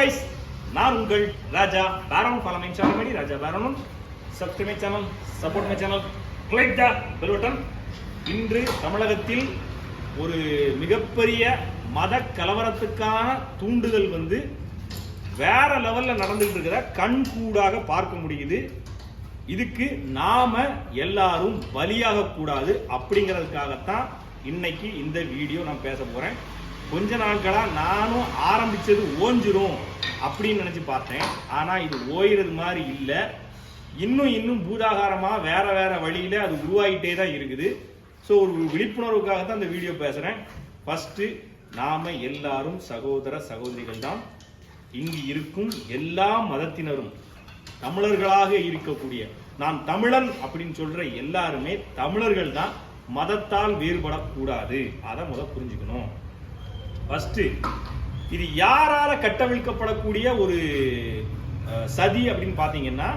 Guys நான் உங்கள் ராஜா பேரன். ஃபாலோ மை சேனல் ராஜா பேரனும். Subscribe my channel support my channel click the bell button இன்று தமிழகத்தில் ஒரு மிகப்பெரிய மத கலவரத்துக்கான தூண்டுதல் வந்து வேற லெவலில் நடந்துகிட்டு இருக்கிற கண் கூடாக பார்க்க முடியுது. இதுக்கு நாம எல்லாரும் பலியாக கூடாது அப்படிங்கிறதுக்காகத்தான் இன்னைக்கு இந்த வீடியோ நான் பேச போகிறேன் கொஞ்ச நாட்களா நானும் ஆரம்பிச்சது ஓஞ்சிரும் அப்படின்னு நினைச்சு பார்த்தேன். ஆனா இது ஓயிறது மாதிரி இல்லை. இன்னும் இன்னும் பூதாகாரமா வேற வேற வழியில அது உருவாகிட்டே தான் இருக்குது. ஸோ ஒரு விழிப்புணர்வுக்காக தான் இந்த வீடியோ பேசுறேன். ஃபர்ஸ்ட் நாம எல்லாரும் சகோதர சகோதரிகள் தான். இங்கு இருக்கும் எல்லா மதத்தினரும் தமிழர்களாக இருக்கக்கூடிய நான் தமிழன் அப்படின்னு சொல்ற எல்லாருமே தமிழர்கள் தான் மதத்தால் வேறுபடக்கூடாது. அதை முத புரிஞ்சுக்கணும். ஃபஸ்ட்டு இது யாரால் கட்டவிழ்க்கப்படக்கூடிய ஒரு சதி அப்படின்னு பார்த்தீங்கன்னா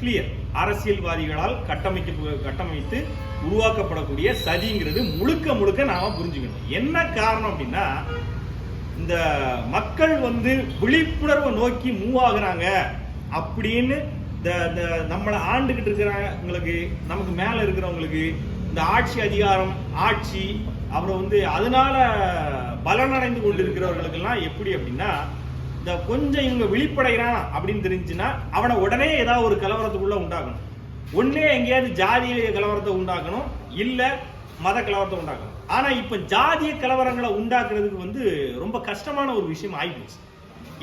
கிளியர் அரசியல்வாதிகளால் கட்டமைக்க கட்டமைத்து உருவாக்கப்படக்கூடிய சதிங்கிறது முழுக்க முழுக்க நாம் புரிஞ்சுக்கணும். என்ன காரணம் அப்படின்னா இந்த மக்கள் வந்து விழிப்புணர்வை நோக்கி மூவ் ஆகுறாங்க அப்படின்னு இந்த இந்த நம்மளை ஆண்டுகிட்டு இருக்கிறவங்களுக்கு நமக்கு மேலே இருக்கிறவங்களுக்கு இந்த ஆட்சி அதிகாரம் ஆட்சி அப்புறம் வந்து அதனால பலனடைந்து கொண்டிருக்கிறவர்களுக்கெல்லாம் எப்படி அப்படின்னா இந்த கொஞ்சம் இவங்க விழிப்படைகிறான் அப்படின்னு தெரிஞ்சுன்னா அவனை உடனே ஏதாவது ஒரு கலவரத்துக்குள்ள உண்டாக்கணும். ஒன்னே எங்கேயாவது ஜாதிய கலவரத்தை உண்டாக்கணும் இல்ல மத கலவரத்தை உண்டாக்கணும். ஆனா இப்ப ஜாதிய கலவரங்களை உண்டாக்குறதுக்கு வந்து ரொம்ப கஷ்டமான ஒரு விஷயம் ஆயிடுச்சு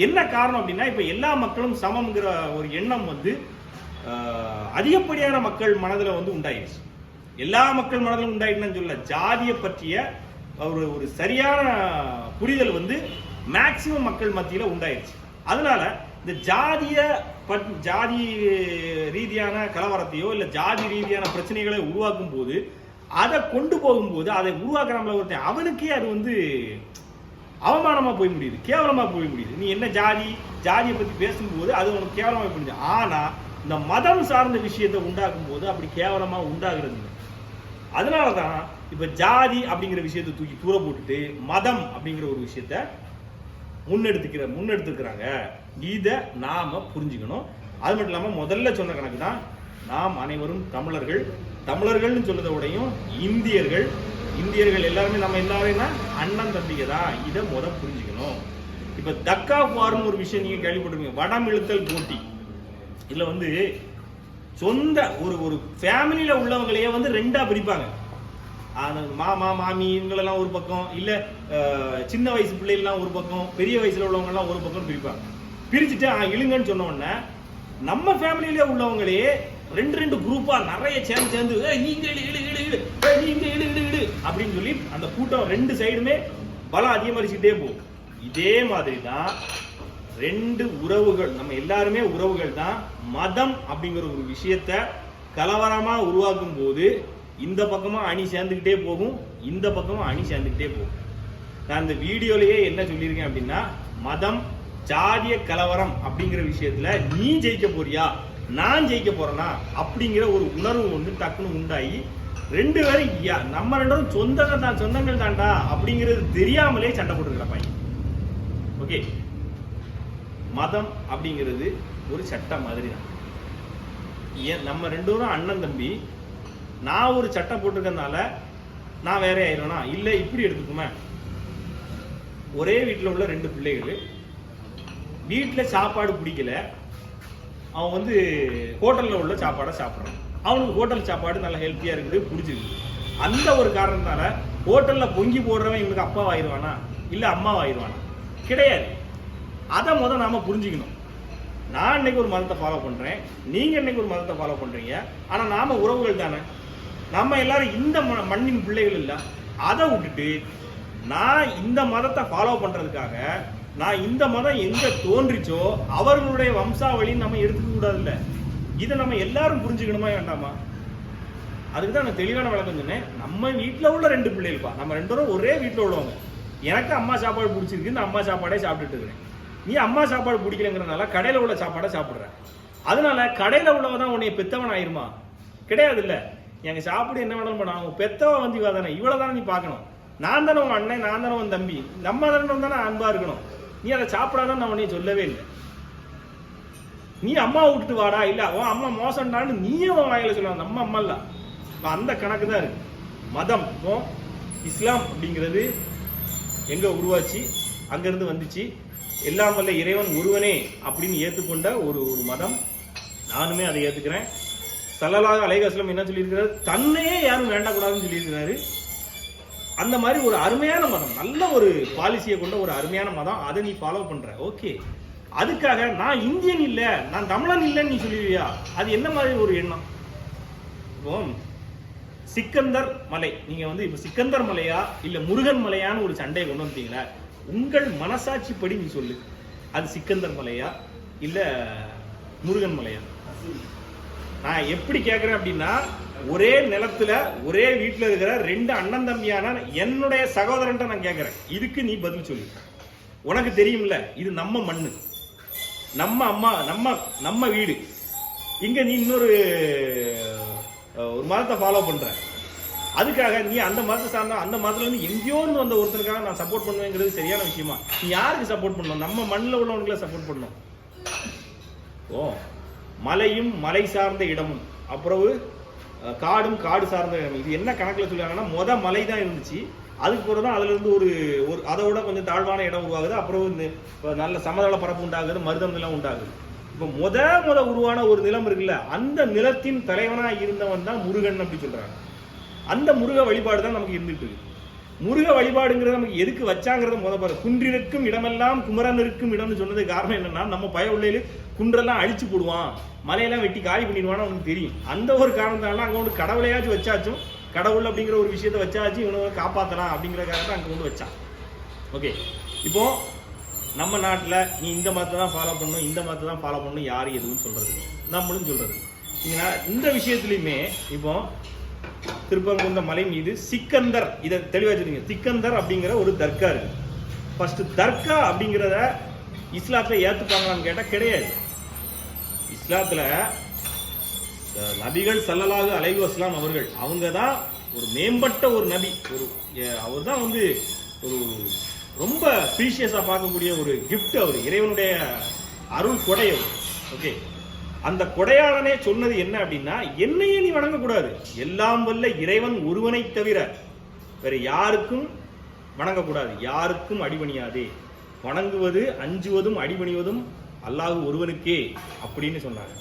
என்ன காரணம் அப்படின்னா இப்ப எல்லா மக்களும் சமம்ங்கிற ஒரு எண்ணம் வந்து அதிகப்படியான மக்கள் மனதுல வந்து உண்டாயிடுச்சு. எல்லா மக்கள் மனதிலும் உண்டாயிட்டுன்னு சொல்ல ஜாதியை பற்றிய ஒரு ஒரு சரியான புரிதல் வந்து மேக்சிமம் மக்கள் மத்தியில் உண்டாயிருச்சு. அதனால இந்த ஜாதிய பட் ஜாதி ரீதியான கலவரத்தையோ இல்லை ஜாதி ரீதியான பிரச்சனைகளை உருவாக்கும் போது அதை கொண்டு போகும்போது அதை உருவாக்குறாமல ஒருத்தன் அவனுக்கே அது வந்து அவமானமாக போய் முடியுது கேவலமாக போய் முடியுது. நீ என்ன ஜாதி ஜாதியை பற்றி பேசும்போது அது உனக்கு கேவலமாக போய் முடியுது ஆனால் இந்த மதம் சார்ந்த விஷயத்தை உண்டாக்கும் போது அப்படி கேவலமாக உண்டாகிறது இல்லை. அதனால தான் இப்போ ஜாதி அப்படிங்கிற விஷயத்தை தூக்கி தூர போட்டுட்டு மதம் அப்படிங்கிற ஒரு விஷயத்த முன்னெடுத்துக்கிற முன்னெடுத்துக்கிறாங்க இதை நாம் புரிஞ்சுக்கணும். அது மட்டும் இல்லாமல் முதல்ல சொன்ன கணக்கு தான் நாம் அனைவரும் தமிழர்கள். தமிழர்கள்னு சொல்றதை இந்தியர்கள். இந்தியர்கள் எல்லாருமே நம்ம எல்லாருமே அண்ணன் தம்பிகை தான். இதை முத புரிஞ்சுக்கணும். இப்போ தக்கா பார்னு ஒரு விஷயம் நீங்கள் கேள்விப்பட்டிருக்கீங்க வடம் இழுத்தல் போட்டி. இதில் வந்து சொந்த ஒரு ஒரு ஃபேமிலியில உள்ளவங்களையே வந்து ரெண்டா பிரிப்பாங்க. அந்த மாமா மாமி இவங்களெல்லாம் ஒரு பக்கம் இல்ல சின்ன வயசு பிள்ளைகள்லாம் ஒரு பக்கம் பெரிய வயசுல உள்ளவங்க எல்லாம் ஒரு பக்கம் பிரிப்பாங்க. பிரிச்சுட்டு இழுங்கன்னு சொன்ன உடனே நம்ம ஃபேமிலியில உள்ளவங்களே ரெண்டு ரெண்டு குரூப்பா நிறைய சேர்ந்து சேர்ந்து நீங்க இழு இழு இழு இழு நீங்க இழு இழு இழு அப்படின்னு சொல்லி அந்த கூட்டம் ரெண்டு சைடுமே பலம் அதிகமரிச்சுட்டே போகும். இதே மாதிரி தான் ரெண்டு உறவுகள் நம்ம எல்லாருமே உறவுகள் தான். மதம் அப்படிங்கிற ஒரு விஷயத்த கலவரமா உருவாக்கும் போது இந்த பக்கமா அணி சேர்ந்துக்கிட்டே போகும் இந்த பக்கமும் அணி சேர்ந்துக்கிட்டே போகும். நான் இந்த வீடியோலயே என்ன சொல்லியிருக்கேன் அப்படின்னா மதம் ஜாதிய கலவரம் அப்படிங்கிற விஷயத்துல நீ ஜெயிக்க போறியா நான் ஜெயிக்க போறேனா அப்படிங்கிற ஒரு உணர்வு வந்து டக்குன்னு உண்டாகி ரெண்டு பேரும் நம்ம ரெண்டு பேரும் சொந்தங்கள் தான் சொந்தங்கள் தாண்டா அப்படிங்கிறது தெரியாமலே சண்டை போட்டுருக்கிற பையன். ஓகே? மதம் அப்படிங்கிறது ஒரு சட்டம் மாதிரி தான் ஏன் நம்ம ரெண்டு பேரும் அண்ணன் தம்பி நான் ஒரு சட்டம் போட்டிருக்கனால நான் வேற ஆயிடுவேனா? இல்லை இப்படி எடுத்துக்குமே. ஒரே வீட்டில் உள்ள ரெண்டு பிள்ளைகள். வீட்டில் சாப்பாடு பிடிக்கல. அவன் வந்து ஹோட்டலில் உள்ள சாப்பாடை சாப்பிட்றான் அவனுக்கு ஹோட்டல் சாப்பாடு நல்லா ஹெல்த்தியாக இருக்குது பிடிச்சிருக்கு. அந்த ஒரு காரணத்தால் ஹோட்டலில் பொங்கி போடுறவன் இவனுக்கு அப்பா ஆயிடுவானா இல்லை அம்மா ஆயிடுவானா கிடையாது. அதை முதல் நாம புரிஞ்சுக்கணும். நான் இன்னைக்கு ஒரு மதத்தை ஃபாலோ பண்றேன். நீங்க இன்னைக்கு ஒரு மதத்தை ஃபாலோ பண்றீங்க. ஆனா நாம உறவுகள் தானே. நம்ம எல்லாரும் இந்த ம- மண்ணின் பிள்ளைகள் இல்லை. அதை விட்டுட்டு நான் இந்த மதத்தை ஃபாலோ பண்றதுக்காக நான் இந்த மதம் எங்க தோன்றிச்சோ அவர்களுடைய வம்சாவளின்னு நம்ம எடுத்துக்க கூடாதுல்ல. இதை நம்ம எல்லாரும் புரிஞ்சுக்கணுமா வேண்டாமா? அதுக்கு தான் நான் தெளிவான விளக்கம் சொன்னேன். நம்ம வீட்டில் உள்ள ரெண்டு பிள்ளைகள்ப்பா. நம்ம ரெண்டு பேரும் ஒரே வீட்டில் உள்ளவங்க. எனக்கு அம்மா சாப்பாடு பிடிச்சிருக்கு இந்த அம்மா சாப்பாடே சாப்பிட்டுட்டு இருக்கிறேன். நீ அம்மா சாப்பாடு பிடிக்கலங்கிறனால கடையில் உள்ள சாப்பாடை சாப்பிட்ற. அதனால கடையில் உள்ளவன் தான் உன்னை பெத்தவன் ஆயிருமா கிடையாது இல்லை எங்கள் சாப்பிடு என்ன வேணாலும் பண்ண அவங்க பெத்தவ வந்து இவ தானே. இவ்வளோ தானே நீ பார்க்கணும். நான் தானே உன் அண்ணன் நான் தானே உன் தம்பி. நம்ம தானே தானே அன்பாக இருக்கணும். நீ அதை சாப்பிடாதான் நான் உன்னைய சொல்லவே இல்லை. நீ அம்மா விட்டுட்டு வாடா. இல்லை அவன் அம்மா மோசம்டான்னு நீயே உன் வாயில சொல்லலாம் நம்ம அம்மா இல்லை. இப்போ அந்த கணக்கு தான் இருக்கு. மதம் இப்போ இஸ்லாம் அப்படிங்கிறது எங்கே உருவாச்சு? அங்கேருந்து வந்துச்சு. எல்லாம் வல்ல இறைவன் ஒருவனே அப்படின்னு ஏற்றுக்கொண்ட ஒரு ஒரு மதம். நானுமே அதை ஏற்றுக்கிறேன் சல்லல்லாஹு அலைஹி என்ன சொல்லியிருக்கிறார்? தன்னையே யாரும் வேண்டக்கூடாதுன்னு சொல்லியிருக்கிறாரு. அந்த மாதிரி ஒரு அருமையான மதம் நல்ல ஒரு பாலிசியை கொண்ட ஒரு அருமையான மதம். அதை நீ ஃபாலோ பண்ற. ஓகே. அதுக்காக நான் இந்தியன் இல்லை நான் தமிழன் இல்லைன்னு நீ சொல்லுவியா அது என்ன மாதிரி ஒரு எண்ணம்? இப்போ சிக்கந்தர் மலை. நீங்க வந்து இப்போ சிக்கந்தர் மலையா இல்லை முருகன் மலையான்னு ஒரு சண்டையை கொண்டு வந்தீங்களா உங்கள் மனசாட்சிப்படி நீ சொல்லு. அது சிக்கந்தர் மலையா? இல்ல முருகன் மலையா? நான் எப்படி கேட்குறேன் அப்படின்னா ஒரே நிலத்துல ஒரே வீட்டுல இருக்கிற ரெண்டு அண்ணன் தம்பியான என்னுடைய சகோதரன்ட்ட நான் கேட்குறேன் இதுக்கு நீ பதில் சொல்லு. உனக்கு தெரியும்ல இது நம்ம மண்ணு. நம்ம அம்மா நம்ம நம்ம வீடு. இங்க நீ இன்னொரு ஒரு மதத்தை ஃபாலோ பண்ற. அதுக்காக நீ அந்த மதத்தை சார்ந்தா அந்த மதத்துல இருந்து எங்கேயோ இருந்து வந்த ஒருத்தருக்காக நான் சப்போர்ட் பண்ணுவேங்கிறது சரியான விஷயமா? நீ யாருக்கு சப்போர்ட் பண்ணணும்? நம்ம மண்ணில் உள்ளவங்களை சப்போர்ட் பண்ணணும். ஓ மலையும் மலை சார்ந்த இடமும். அப்புறம் காடும் காடு சார்ந்த இடம் இது என்ன கணக்கில் சொல்லுவாங்கன்னா மொத மலை தான் இருந்துச்சு. அதுக்கு பிறகு தான் அதுலேருந்து ஒரு ஒரு அதை விட கொஞ்சம் தாழ்வான இடம் உருவாகுது. அப்புறம் இந்த நல்ல சமதள பரப்பு உண்டாகுது மருதம் நிலம் உண்டாகுது. இப்போ முத முத உருவான ஒரு நிலம் இருக்குல்ல அந்த நிலத்தின் தலைவனாக இருந்தவன் தான் முருகன் அப்படி சொல்கிறாங்க அந்த முருக வழிபாடு தான் நமக்கு இருந்துட்டு இருக்கு. முருக வழிபாடுங்கிறது நமக்கு எதுக்கு வச்சாங்கிறத முத பாரு. குன்றிருக்கும் இடமெல்லாம் குமரன் இருக்கும் இடம்னு சொன்னது காரணம் என்னன்னா நம்ம பய உள்ளையில குன்றெல்லாம் அழிச்சு போடுவான். மலையெல்லாம் வெட்டி காலி பண்ணிடுவான்னு அவனுக்கு தெரியும். அந்த ஒரு காரணத்தினால அங்க கொண்டு கடவுளையாச்சும் வச்சாச்சும் கடவுள் அப்படிங்கிற ஒரு விஷயத்த வச்சாச்சும் இவனை காப்பாத்தலாம் அப்படிங்கிற காரணத்தை அங்க கொண்டு வச்சான். ஓகே இப்போ நம்ம நாட்டில் நீ இந்த மதத்தை தான் ஃபாலோ பண்ணணும் இந்த மதத்தை தான் ஃபாலோ பண்ணணும் யார் எதுவும் சொல்றது நம்மளும் சொல்றது இல்ல. இந்த விஷயத்துலையுமே இப்போ திருப்பரங்குந்த மலை மீது சிக்கந்தர் இதை தெளிவா வச்சுருங்க சிக்கந்தர் அப்படிங்கிற ஒரு தர்கா இருக்கு. ஃபர்ஸ்ட் தர்கா அப்படிங்கிறத இஸ்லாத்தில் ஏற்றுப்பாங்களான்னு கேட்டால் கிடையாது. இஸ்லாத்தில் நபிகள் சல்லலாக அலைஹி வஸல்லம் அவர்கள் அவங்க தான் ஒரு மேம்பட்ட ஒரு நபி. ஒரு அவர் தான் வந்து ஒரு ரொம்ப ப்ரீஷியஸாக பார்க்கக்கூடிய ஒரு கிஃப்ட் அவர். இறைவனுடைய அருள் கொடை அவர். ஓகே அந்த கொடையாளனே சொன்னது என்ன அப்படின்னா என்னையே நீ வணங்கக்கூடாது. எல்லாம் வல்ல இறைவன் ஒருவனை தவிர வேற யாருக்கும் வணங்கக்கூடாது. யாருக்கும் அடிபணியாதே. வணங்குவது அஞ்சுவதும் அடிபணிவதும் அல்லாஹ் ஒருவனுக்கே அப்படின்னு சொன்னாங்க.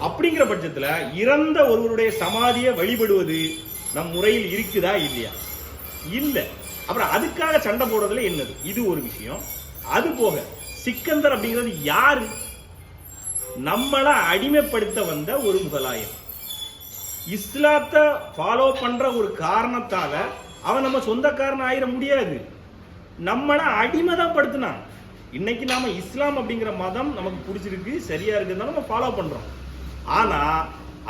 அப்படிங்கிற பட்சத்துல இறந்த ஒருவருடைய சமாதியை வழிபடுவது நம் முறையில் இருக்குதா இல்லையா? இல்ல. அப்புறம் அதுக்காக சண்டை போடுறதுல என்னது? இது ஒரு விஷயம். அது போக சிக்கந்தர் அப்படிங்கிறது யாரு? நம்மளை அடிமைப்படுத்த வந்த ஒரு முகலாயம் இஸ்லாத்தை ஃபாலோ பண்ற ஒரு காரணத்தால அவன் நம்ம சொந்தக்காரன் ஆயிட முடியாது. நம்மளை அடிமை தான் படுத்தினான் இன்னைக்கு நாம இஸ்லாம் அப்படிங்கிற மதம் நமக்கு பிடிச்சிருக்கு சரியா இருக்குதுன்னு நம்ம ஃபாலோ பண்றோம். ஆனா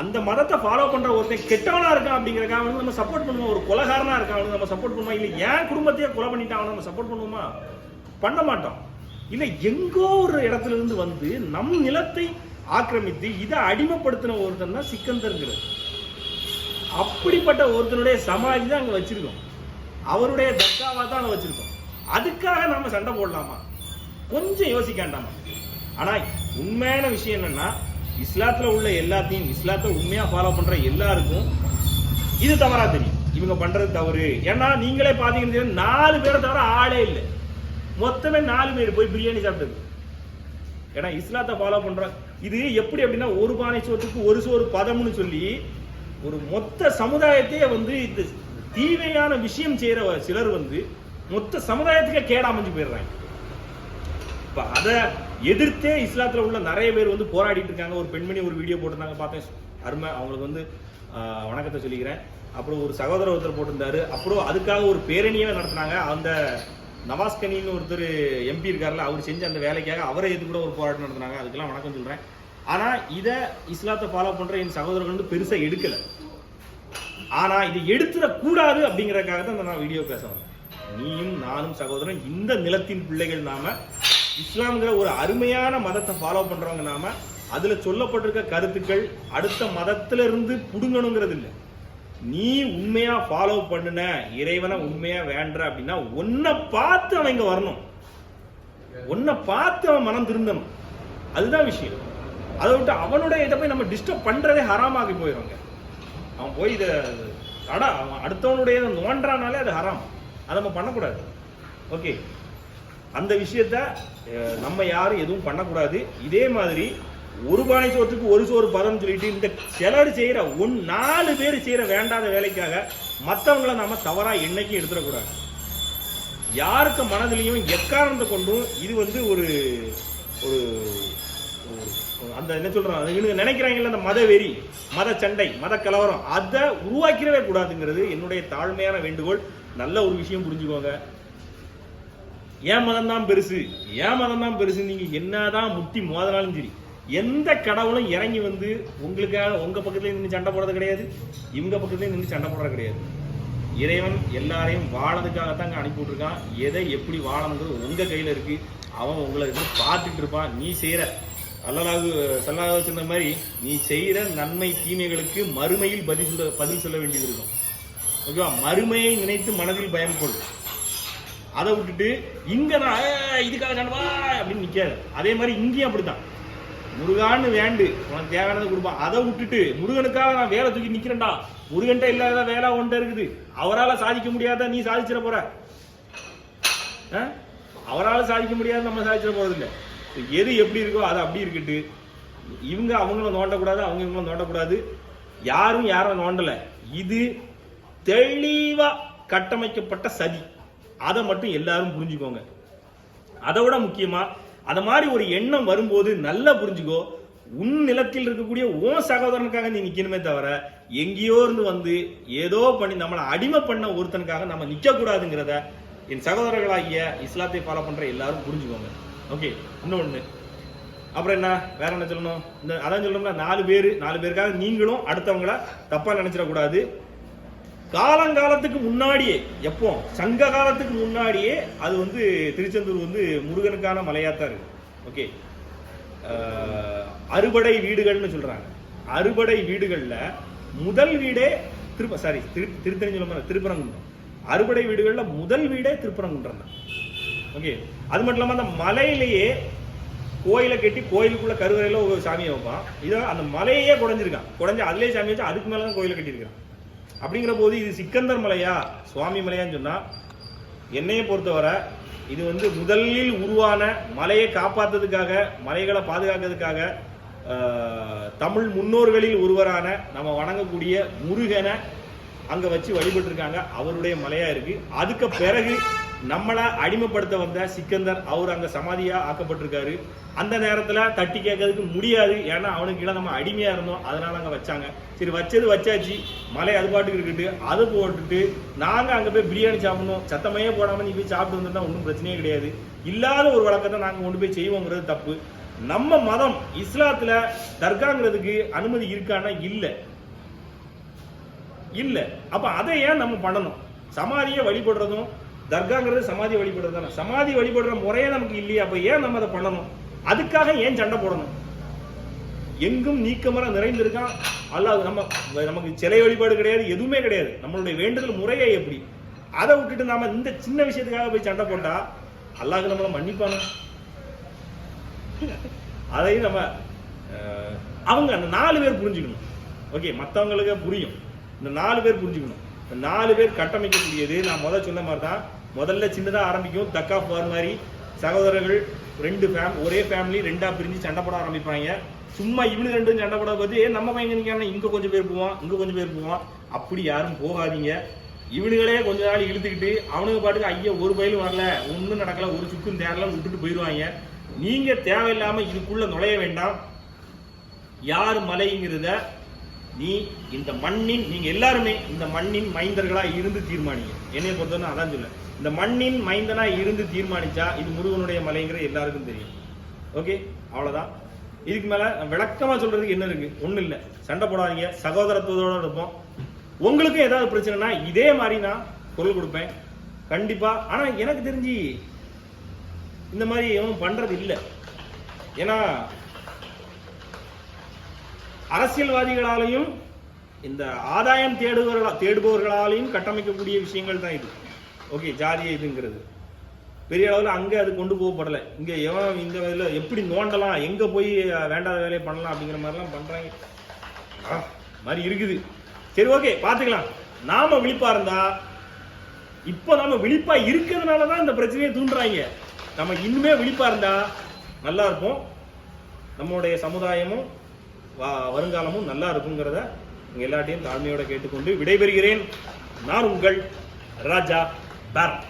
அந்த மதத்தை ஃபாலோ பண்ற ஒருத்தன் கெட்டவனா இருக்கான் அப்படிங்கறக்காக வந்து நம்ம சப்போர்ட் பண்ணுவோம் ஒரு கொலகாரனா இருக்கான் அவனுக்கு நம்ம சப்போர்ட் பண்ணுவோம் இல்லை ஏன் குடும்பத்தையே கொலை பண்ணிட்டான் நம்ம சப்போர்ட் பண்ணுவோமா? பண்ண மாட்டோம். இல்லை எங்கோ ஒரு இடத்துல இருந்து வந்து நம் நிலத்தை ஆக்கிரமித்து இதை அடிமைப்படுத்தின ஒருத்தன் தான் சிக்கந்தருங்கிறது. அப்படிப்பட்ட ஒருத்தனுடைய சமாதி தான் அங்கே வச்சிருக்கோம். அவருடைய தர்காவாக தான் அங்கே வச்சிருக்கோம். அதுக்காக நம்ம சண்டை போடலாமா? கொஞ்சம் யோசிக்க வேண்டாமா? ஆனால் உண்மையான விஷயம் என்னன்னா இஸ்லாத்தில் உள்ள எல்லாத்தையும் இஸ்லாத்தை உண்மையாக ஃபாலோ பண்ணுற எல்லாருக்கும் இது தவறாக தெரியும். இவங்க பண்ணுறது தவறு. ஏன்னா நீங்களே பார்த்தீங்கன்னு தெரியும், நாலு பேரை தவிர ஆளே இல்லை. மொத்தமே நாலு பேர் போய் பிரியாணி சாப்பிட்டது. ஏன்னா இஸ்லாத்தை ஃபாலோ பண்றோம் இது எப்படி அப்படின்னா ஒரு பானை சோற்றுக்கு ஒரு சோறு பதம்னு சொல்லி ஒரு மொத்த சமுதாயத்தையே வந்து இந்த தீமையான விஷயம் செய்யற சிலர் வந்து மொத்த சமுதாயத்துக்கே கேடாமஞ்சு போயிடுறாங்க. இப்ப அதை எதிர்த்தே இஸ்லாத்துல உள்ள நிறைய பேர் வந்து போராடிட்டு இருக்காங்க. ஒரு பெண்மணி ஒரு வீடியோ போட்டிருந்தாங்க பார்த்தேன். அருமை. அவங்களுக்கு வந்து வணக்கத்தை சொல்லிக்கிறேன். அப்புறம் ஒரு சகோதர ஒருத்தர் போட்டிருந்தாரு. அப்புறம் அதுக்காக ஒரு பேரணியே நடத்தினாங்க. அந்த நவாஸ்கனின்னு ஒருத்தர் எம்பி இருக்கார்ல அவர் செஞ்ச அந்த வேலைக்காக அவரை எது கூட ஒரு போராட்டம் நடத்தினாங்க. அதுக்கெல்லாம் வணக்கம் சொல்றேன். ஆனா இதை இஸ்லாத்தை ஃபாலோ பண்ற என் சகோதரர்கள் வந்து பெருசா எடுக்கல. ஆனா இது எடுத்துட கூடாது தான் நான் வீடியோ பேச வந்தேன். நீயும் நானும் சகோதரன் இந்த நிலத்தின் பிள்ளைகள் நாம இஸ்லாம்ங்கிற ஒரு அருமையான மதத்தை ஃபாலோ பண்றவங்க நாம அதுல சொல்லப்பட்டிருக்க கருத்துக்கள் அடுத்த மதத்துல இருந்து புடுங்கணுங்கிறது இல்லை. நீ உண்மையா ஃபாலோ பண்ணுன இறைவனை உண்மையா வேண்ட அப்படின்னா உன்னை பார்த்து அவன் இங்க வரணும். உன்னை பார்த்து அவன் மனம் திருந்தணும். அதுதான் விஷயம். அதை விட்டு அவனுடைய இதை போய் நம்ம டிஸ்டர்ப் பண்றதே ஹராமாகி போயிடுவாங்க அவன் போய் இதை அடா அவன் அடுத்தவனுடைய இதை நோண்டானாலே அது ஹராம். அதை நம்ம பண்ணக்கூடாது. ஓகே அந்த விஷயத்த நம்ம யாரும் எதுவும் பண்ணக்கூடாது. இதே மாதிரி ஒரு பானை சோற்றுக்கு ஒரு சோறு பதம் சொல்லிட்டு இந்த சிலர் செய்யற ஒன் நாலு பேர் செய்யற வேண்டாத வேலைக்காக மற்றவங்கள நாம தவறா என்னைக்கும் எடுத்துடக்கூடாது. யாருக்கு மனதிலையும் எக்காரணத்தை கொண்டும் இது வந்து ஒரு ஒரு அந்த என்ன சொல்கிறாங்க அது நினைக்கிறாங்கல்ல அந்த மத வெறி மத சண்டை மத கலவரம் அதை உருவாக்கிடவே கூடாதுங்கிறது என்னுடைய தாழ்மையான வேண்டுகோள். நல்ல ஒரு விஷயம் புரிஞ்சுக்கோங்க. ஏன் மதம் தான் பெருசு. ஏன் மதம் தான் பெருசு நீங்க என்னதான் முட்டி மோதினாலும் சரி எந்த கடவுளும் இறங்கி வந்து உங்களுக்காக உங்க பக்கத்துலேயும் நின்று சண்டை போடுறது கிடையாது. இவங்க பக்கத்துலேயும் நின்று சண்டை போடுறது கிடையாது. இறைவன் எல்லாரையும் வாழதுக்காகத்தாங்க அனுப்பி விட்டுருக்கான். எதை எப்படி வாழணுங்கிறது உங்க கையில இருக்கு. அவன் உங்களை இருந்து பார்த்துட்டு இருப்பான். நீ செய்யற அல்லலாகு சல்லாக சொன்ன மாதிரி நீ செய்கிற நன்மை தீமைகளுக்கு மறுமையில் பதில் சொல்ல பதில் சொல்ல வேண்டியது இருக்கும். ஓகேவா? மறுமையை நினைத்து மனதில் பயம் கொள் அதை விட்டுட்டு இங்கே நான் இதுக்காக சண்டவா அப்படின்னு நிற்காது அதே மாதிரி இங்கேயும் அப்படித்தான். முருகான்னு வேண்டு. உனக்கு தேவையானதை கொடுப்பான் அதை விட்டுட்டு முருகனுக்காக நான் வேலை தூக்கி நிக்கிறேன்டா. முருகன்ட்ட இல்லாத வேலை ஒன்றை இருக்குது. அவரால் சாதிக்க முடியாத நீ சாதிச்சிட போற? ஆ? சாதிக்க முடியாத நம்ம சாதிச்சிட போறது இல்லை எது எப்படி இருக்கோ அது அப்படி இருக்கட்டு. இவங்க அவங்கள நோண்டக்கூடாது அவங்க இவங்கள நோண்டக்கூடாது. யாரும் யாரும் நோண்டலை. இது தெளிவாக கட்டமைக்கப்பட்ட சதி. அதை மட்டும் எல்லாரும் புரிஞ்சுக்கோங்க. அதை விட முக்கியமாக அது மாதிரி ஒரு எண்ணம் வரும்போது நல்லா புரிஞ்சுக்கோ உன் நிலத்தில் இருக்கக்கூடிய உன் சகோதரனுக்காக நீ நிக்கணுமே தவிர எங்கேயோ இருந்து வந்து ஏதோ பண்ணி நம்மளை அடிமை பண்ண ஒருத்தனுக்காக நம்ம நிக்க கூடாதுங்கிறத என் சகோதரர்களாகிய இஸ்லாத்தை ஃபாலோ பண்ற எல்லாரும் புரிஞ்சுக்கோங்க. ஓகே இன்னொன்னு. அப்புறம் என்ன? வேற என்ன சொல்லணும்? இந்த அதான் சொல்லணும்னா நாலு பேர் நாலு பேருக்காக நீங்களும் அடுத்தவங்கள தப்பா நினைச்சிடக்கூடாது. காலங்காலத்துக்கு முன்னாடியே எப்போ? சங்க காலத்துக்கு முன்னாடியே அது வந்து திருச்செந்தூர் வந்து முருகனுக்கான மலையாத்தான் இருக்கு. ஓகே. அறுபடை வீடுகள்னு சொல்கிறாங்க அறுபடை வீடுகளில் முதல் வீடே திருப்ப சாரி திரு திருத்தணி திருப்பரங்குன்றம். அறுபடை வீடுகளில் முதல் வீடே திருப்பரங்குன்றம் தான். ஓகே. அது மட்டும் இல்லாமல் அந்த மலையிலேயே கோயிலை கட்டி கோயிலுக்குள்ள கருவறையில் ஒரு சாமியை வைப்பான். இதை அந்த மலையே குடஞ்சிருக்கான். குடஞ்சி அதிலே சாமி வச்சு அதுக்கு மேலே தான் கோயிலை கட்டியிருக்கான் அப்படிங்கிற போது இது சிக்கந்தர் மலையா? சுவாமி மலையான்னு சொன்னா என்னையை பொறுத்தவரை இது வந்து முதலில் உருவான மலையை காப்பாற்றுறதுக்காக மலைகளை பாதுகாக்கிறதுக்காக தமிழ் முன்னோர்களில் ஒருவரான நம்ம வணங்கக்கூடிய முருகனை அங்க வச்சு வழிபட்டு இருக்காங்க அவருடைய மலையா இருக்கு. அதுக்கு பிறகு நம்மளை அடிமைப்படுத்த வந்த சிக்கந்தர் அவர் அங்க சமாதியா ஆக்கப்பட்டிருக்காரு. அந்த நேரத்துல தட்டி கேட்கறதுக்கு முடியாது. ஏன்னா அவனுக்கு கீழே நம்ம அடிமையா இருந்தோம். அதனால அங்க வச்சாங்க. சரி வச்சது வச்சாச்சு. மலை அது பாட்டுக்கு இருக்கட்டு அது போட்டுட்டு நாங்க அங்க போய் பிரியாணி சாப்பிடணும். சத்தமையே போடாம நீ போய் சாப்பிட்டு வந்துட்டா ஒன்றும் பிரச்சனையே கிடையாது. இல்லாத ஒரு வழக்கத்தை நாங்க கொண்டு போய் செய்வோங்கிறது தப்பு. நம்ம மதம் இஸ்லாத்துல தர்காங்கிறதுக்கு அனுமதி இருக்கான்னா இல்லை. இல்ல. அப்ப அதை ஏன் நம்ம பண்ணணும்? சமாதியை வழிபடுறதும் தர்காங்கிறது சமாதி வழிபடுறது தானே? சமாதி வழிபடுற முறையே நமக்கு இல்லையா அப்ப ஏன் நம்ம அதை பண்ணணும்? அதுக்காக ஏன் சண்டை போடணும்? எங்கும் நீக்கமர நிறைந்திருக்கான் அல்லாஹ் நம்ம நமக்கு சிலை வழிபாடு கிடையாது எதுவுமே கிடையாது. நம்மளுடைய வேண்டுதல் முறையே எப்படி? அதை விட்டுட்டு நாம இந்த சின்ன விஷயத்துக்காக போய் சண்டை போட்டா அல்லாஹ் நம்மளை மன்னிப்பாங்க அதையும் நம்ம அவங்க அந்த நாலு பேர் புரிஞ்சுக்கணும். ஓகே மற்றவங்களுக்கு புரியும். இந்த நாலு பேர் புரிஞ்சுக்கணும். இந்த நாலு பேர் கட்டமைக்கக்கூடியது நான் முதல் சொன்ன மாதிரி தான் முதல்ல சின்னதாக ஆரம்பிக்கும். தக்கா போகிற மாதிரி சகோதரர்கள் ரெண்டு ஃபேம் ஒரே ஃபேமிலி ரெண்டாக பிரிஞ்சு சண்டை போட ஆரம்பிப்பாங்க. சும்மா இவனு ரெண்டும் சண்டை போட பார்த்து நம்ம பையன் நினைக்கிறான் இங்கே கொஞ்சம் பேர் போவான் இங்கே கொஞ்சம் பேர் போவான். அப்படி யாரும் போகாதீங்க. இவனுங்களே கொஞ்ச நாள் இழுத்துக்கிட்டு அவனுங்க பாட்டுக்கு ஐயா ஒரு பயிலும் வரல ஒன்றும் நடக்கல ஒரு சுக்கும் தேரலாம் விட்டுட்டு போயிடுவாங்க. நீங்கள் தேவையில்லாமல் இதுக்குள்ளே நுழைய வேண்டாம். யார் மலைங்கிறத நீ இந்த மண்ணின் நீங்கள் எல்லாருமே இந்த மண்ணின் மைந்தர்களாக இருந்து தீர்மானிங்க. என்னைய பொறுத்தவரை அதான் சொல்ல இந்த மண்ணின் மைந்தனா இருந்து தீர்மானிச்சா இது முருகனுடைய மலைங்கிற எல்லாருக்கும் தெரியும். ஓகே அவ்வளவுதான். இதுக்கு மேல விளக்கமா சொல்றதுக்கு என்ன இருக்கு? ஒன்றும் இல்ல. சண்டை போடாதீங்க. சகோதரத்துவத்தோட இருப்போம். உங்களுக்கும் ஏதாவது பிரச்சனைனா இதே மாதிரி நான் குரல் கொடுப்பேன். கண்டிப்பா. ஆனா எனக்கு தெரிஞ்சு இந்த மாதிரி எவனும் பண்றது இல்லை. ஏன்னா அரசியல்வாதிகளாலையும் இந்த ஆதாயம் தேடுபவர்களா தேடுபவர்களாலையும் கட்டமைக்கக்கூடிய விஷயங்கள் தான் இது. ஓகே ஜாதிய இதுங்கிறது. பெரிய அளவில் அங்கே அது கொண்டு போகப்படலை. இங்கே எவன் இந்த இதில் எப்படி நோண்டலாம் எங்கே போய் வேண்டாத வேலையை பண்ணலாம் அப்படிங்கிற மாதிரிலாம் பண்ணுறாங்க மாதிரி இருக்குது. சரி ஓகே பார்த்துக்கலாம். நாம விழிப்பாக இருந்தா இப்போ நாம விழிப்பாக இருக்கிறதுனால தான் இந்த பிரச்சனையை தூண்டுறாங்க. நம்ம இன்னுமே விழிப்பாக இருந்தா நல்லா இருப்போம். நம்மளுடைய சமுதாயமும் வருங்காலமும் நல்லா இருக்குங்கிறத எல்லாட்டையும் எல்லாத்தையும் தாழ்மையோட கேட்டுக்கொண்டு விடைபெறுகிறேன். நான் உங்கள் ராஜா பேரம்